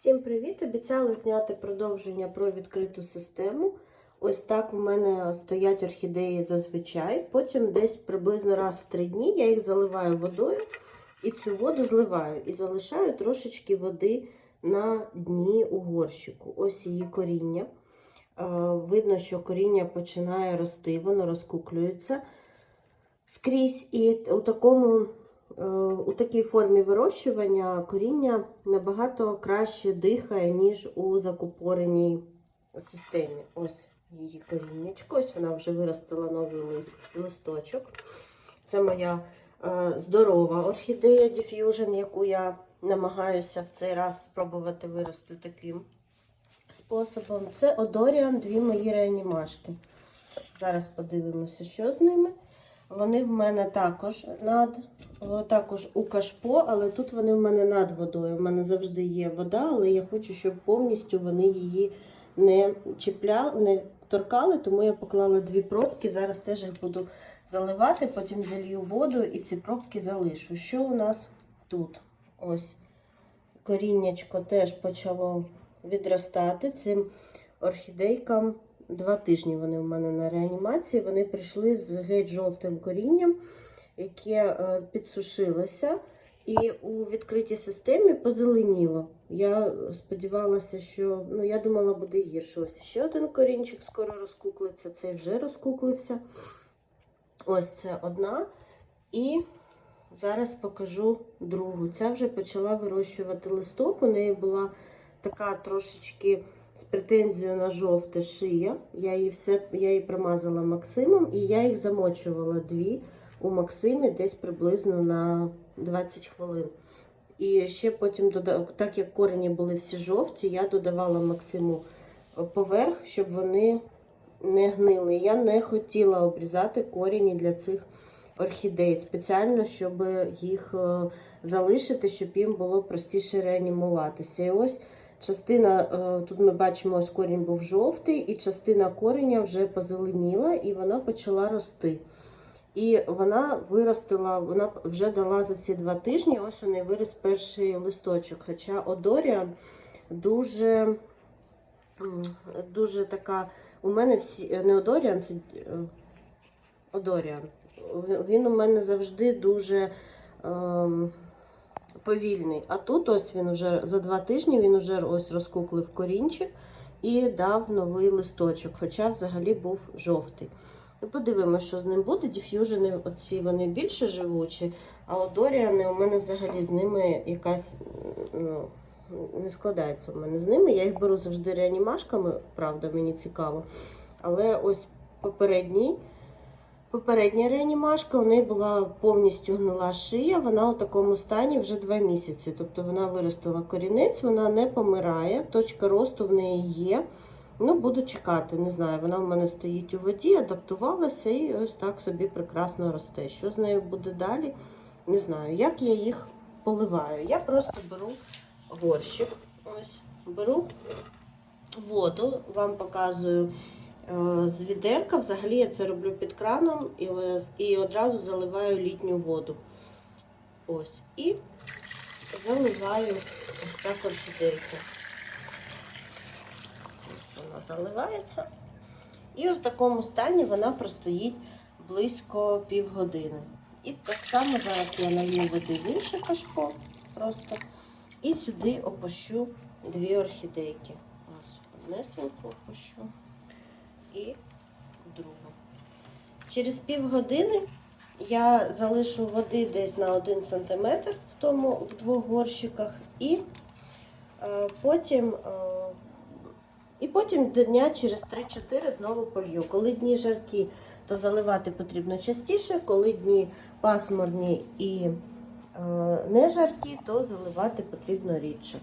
Всім привіт! Обіцяла зняти продовження про відкриту систему. Ось так у мене стоять орхідеї зазвичай. Потім десь приблизно раз в три дні я їх заливаю водою і цю воду зливаю і залишаю трошечки води на дні у горщику. Ось її коріння. Видно, що коріння починає рости, воно розкуклюється скрізь. І у такому у такій формі вирощування коріння набагато краще дихає, ніж у закупореній системі. Ось її коріннячко, ось вона вже виростила новий лист, листочок. Це моя е, здорова орхідея Diffusion, яку я намагаюся в цей раз спробувати вирости таким способом. Це Одоріан, дві мої реанімашки. Зараз подивимося, що з ними. Вони в мене також над, також у кашпо, але тут вони в мене над водою. У мене завжди є вода, але я хочу, щоб повністю вони її не чіпляли, не торкали, тому я поклала дві пробки. Зараз теж їх буду заливати, потім залью воду і ці пробки залишу. Що у нас тут? Ось коріннячко теж почало відростати. Цим орхідейкам Два тижні вони в мене на реанімації. Вони прийшли з геть жовтим корінням, яке е, підсушилося, і у відкритій системі позеленіло. Я сподівалася, що ну, я думала, буде гірше. Ось ще один корінчик скоро розкуклиться, цей вже розкуклився. Ось це одна. І зараз покажу другу. Ця вже почала вирощувати листок. У неї була така трошечки з претензією на жовте шия. Я її все, я її промазала Максимом і я їх замочувала дві у Максимі десь приблизно на 20 хвилин. І ще потім, додав, так як корені були всі жовті, я додавала Максиму поверх, щоб вони не гнили. Я не хотіла обрізати корені для цих орхідей спеціально, щоб їх е, залишити, щоб їм було простіше реанімуватися. І ось Частина, е, тут ми бачимо, ось корінь був жовтий, і частина кореня вже позеленіла, і вона почала рости. І вона виростила, вона вже дала за ці два тижні, ось у неї виріс перший листочок. Хоча Одорія дуже дуже така. У мене всі не Одоріан, це е, Одоріан. Він у мене завжди дуже. Ем, повільний. А тут ось він вже за два тижні він вже ось розкуклив корінчик і дав новий листочок, хоча взагалі був жовтий. Ну, Подивимося, що з ним буде. Діф'южени оці вони більше живучі, а одоріани у мене взагалі з ними якась ну, не складається у мене з ними. Я їх беру завжди реанімашками, правда, мені цікаво. Але ось попередній. Попередня реанімашка, у неї була повністю гнила шия, вона у такому стані вже два місяці. Тобто вона виростила корінець, вона не помирає, точка росту в неї є. Ну, буду чекати, не знаю, вона в мене стоїть у воді, адаптувалася і ось так собі прекрасно росте. Що з нею буде далі? Не знаю, як я їх поливаю. Я просто беру горщик, ось, беру воду, вам показую. Е, з відерка. Взагалі я це роблю під краном і і одразу заливаю літню воду. Ось. І заливаю ось так орхідейку. Ось вона заливається. І в такому стані вона простоїть близько півгодини. І так само зараз я налью води в інше кашпо просто. І сюди опущу дві орхідейки. Ось, однесеньку опущу і другу. Через півгодини я залишу води десь на 1 см в тому в двох горщиках, і е, потім е, і потім дня через 3-4 знову полью. Коли дні жаркі, то заливати потрібно частіше, коли дні пасмурні і е, не жаркі, то заливати потрібно рідше.